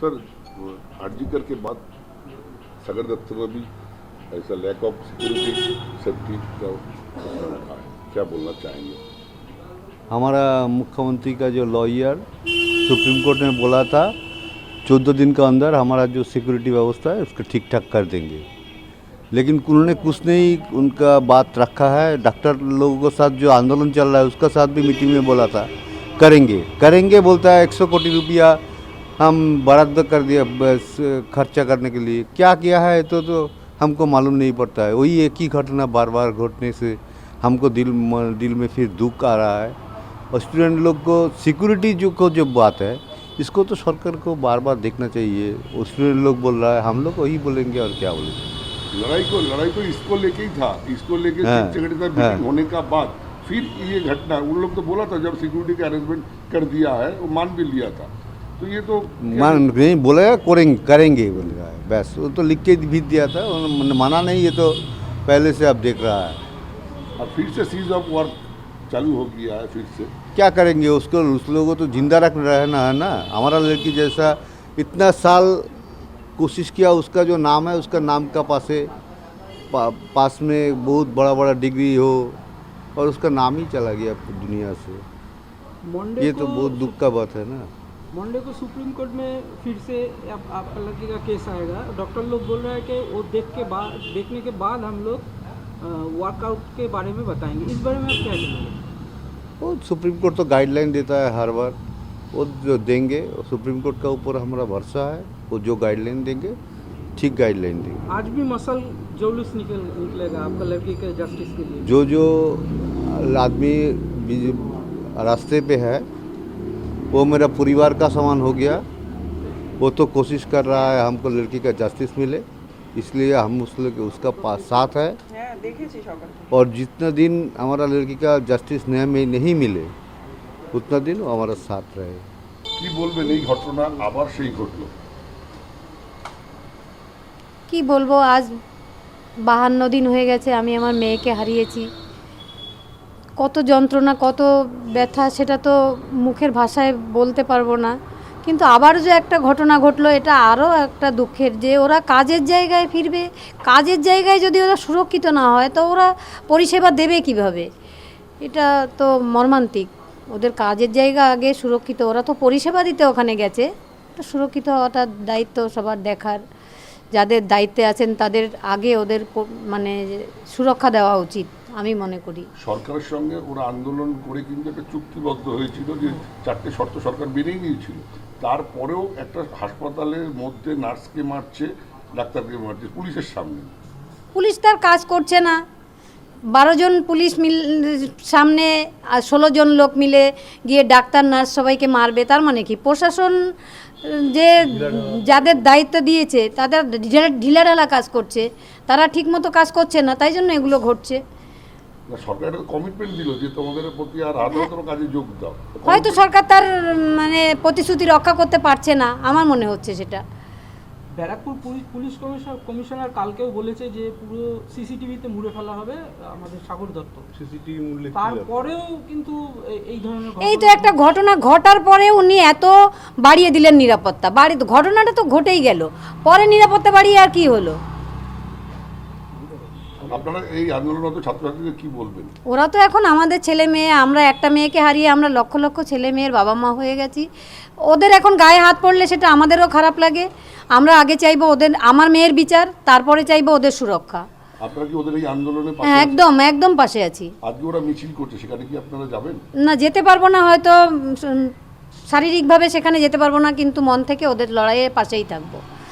Sir RG Kar के बाद सगर दफ्तर में भी ऐसा लैक ऑफ़ सिक्योरिटी सेफ्टी का क्या बोलना चाहेंगे? हमारा मुख्यमंत्री का जो लॉयर सुप्रीम कोर्ट ने बोला था, चौदह दिन के अंदर हमारा जो सिक्योरिटी व्यवस्था है, उसको ठीक ठाक कर देंगे। लेकिन उन्होंने कुछ नहीं, उनका बात रखा है। डॉक्टर लोगों के साथ जो आंदोलन चल रहा है, उसका साथ भी मीटिंग में बोला था। करेंगे करेंगे बोलता है 100 कोटी रुपया हम बराद्द कर दिया बस खर्चा करने के लिए। क्या किया है तो तो हमको मालूम नहीं पड़ता है। वही एक ही घटना बार बार घटने से हमको दिल दिल में फिर दुख आ रहा है। और स्टूडेंट लोग को सिक्योरिटी जो को जो बात है इसको तो सरकार को बार बार देखना चाहिए। स्टूडेंट लोग बोल रहा है हम लोग वही बोलेंगे और क्या बोलेंगे। लड़ाई को लड़ाई तो इसको लेके ही था। इसको लेके हाँ, सेक्रेटरी हाँ। होने का बाद फिर ये घटना उन लोग तो बोला था जब सिक्योरिटी का अरेंजमेंट कर दिया है वो मान भी लिया था। तो ये तो मान नहीं बोलेगा करेंगे करेंगे बोल रहा है। बस वो तो लिख के भी दिया था उन्होंने माना नहीं ये तो पहले से अब देख रहा है। अब फिर से सीज ऑफ़ वर्क चालू हो गया है फिर से। क्या करेंगे उसको उस लोगों को तो ज़िंदा रख रहना है ना। हमारा लड़की जैसा इतना साल कोशिश किया उसका जो नाम है उसका नाम का पासे पा, पास में बहुत बड़ा बड़ा डिग्री हो और उसका नाम ही चला गया दुनिया से। ये तो बहुत दुख का बात है ना। मंडे को सुप्रीम कोर्ट में फिर से आप, आपका लड़की का केस आएगा। डॉक्टर लोग बोल रहे हैं कि वो देख के बाद देखने के बाद हम लोग वर्कआउट के बारे में बताएँगे। इस बारे में आप क्या कहेंगे? वो सुप्रीम कोर्ट तो गाइडलाइन देता है हर बार। वो जो देंगे सुप्रीम कोर्ट का ऊपर हमारा भरोसा है वो जो गाइडलाइन देंगे ठीक गाइडलाइन देंगे। आज भी मसल जुलूस निकल निकलेगा आपका लड़की के जस्टिस के लिए। जो जो आदमी रास्ते पे है वो मेरा परिवार का सामान हो गया वो तो कोशिश कर रहा है हमको लड़की का जस्टिस मिले इसलिए हम उस लोग उसका पास साथ है হ্যাঁ দেখেছি সকালে और जितना दिन हमारा लड़की का जस्टिस न्याय में नहीं मिले उतना दिन वो हमारा साथ रहे কি বলবেন এই ঘটনা আবার সেই ঘটলো কি বলবো আজ বাহান্ন দিন হয়ে গেছে আমি আমার মেয়েকে হারিয়েছি কত যন্ত্রণা, কত ব্যথা সেটা তো মুখের ভাষায় বলতে পারব না। কিন্তু আবার যে একটা ঘটনা ঘটলো, এটা আরও একটা দুঃখের যে ওরা কাজের জায়গায় ফিরবে, কাজের জায়গায় যদি ওরা সুরক্ষিত না হয়, তো ওরা পরিষেবা দেবে কীভাবে? এটা তো মর্মান্তিক। ওদের কাজের জায়গা আগে সুরক্ষিত, ওরা তো পরিষেবা দিতে ওখানে গেছে। তো সুরক্ষিত হওয়াটার দায়িত্ব সবার দেখার। যাদের দায়িত্বে আছেন, তাদের আগে ওদের মানে সুরক্ষা দেওয়া উচিত। আমি মনে করি। সরকারের সঙ্গে ওরা আন্দোলন করে কিন্তু একটা চুক্তিবদ্ধ হয়েছিল যে চারটে শর্ত সরকার মেনেই নিয়েছিল। তারপরেও একটা হাসপাতালের মধ্যে নার্সকে মারছে ডাক্তারকে মারছে পুলিশের সামনে। পুলিশ তার কাজ করছে না। বারো জন পুলিশ মিল সামনে আর ষোলো জন লোক মিলে গিয়ে ডাক্তার নার্স সবাইকে মারবে। তার মানে কি? প্রশাসন যে যাদের দায়িত্ব দিয়েছে তাদের ঢিলা- ঢিলাঢালা কাজ করছে। তারা ঠিকমতো কাজ করছে না তাই জন্য এগুলো ঘটছে। সরকার একটা কমিটমেন্ট দিল যে তোমাদের প্রতি আর আদালতের কাজে যোগ দাও। হয়তো সরকার তার মানে প্রতিশ্রুতি রক্ষা করতে পারছে না আমার মনে হচ্ছে সেটা। Barrackpore police police commissioner commissioner কালকেও বলেছে যে পুরো সিসিটিভিতে মুড়ে ফেলা হবে আমাদের সাগর দত্ত। সিসিটিভি মূল্যে তারপরেও কিন্তু এই- ধরনের এই তো ঘটনা- একটা ঘটনা ঘটার পরে উনি এত বাড়িয়ে দিলেন নিরাপত্তা। বাড়ি ঘটনাটা তো ঘটেই গেল। পরে নিরাপত্তা বাড়িয়ে আর কি হলো? আপনারা এই আন্দোলনরত ছাত্রছাত্রীদের কি বলবেন? ওরা তো এখন আমাদের ছেলে মেয়ে আমরা একটা মেয়েকে হারিয়ে আমরা লক্ষ লক্ষ ছেলে মেয়ের বাবা মা হয়ে গেছি। ওদের এখন গায়ে হাত পড়লে সেটা আমাদেরও খারাপ লাগে। আমরা আগে চাইব ওদের আমার মেয়ের বিচার তারপরে চাইব ওদের সুরক্ষা। আপনারা কি ওদের এই আন্দোলনে হ্যাঁ একদম একদম পাশে আছি। আজকে ওরা মিছিল করছে সেখানে কি আপনারা যাবেন? না যেতে পারব না হয়তো শারীরিকভাবে সেখানে যেতে পারব না কিন্তু মন থেকে ওদের লড়াইয়ের পাশেই থাকব।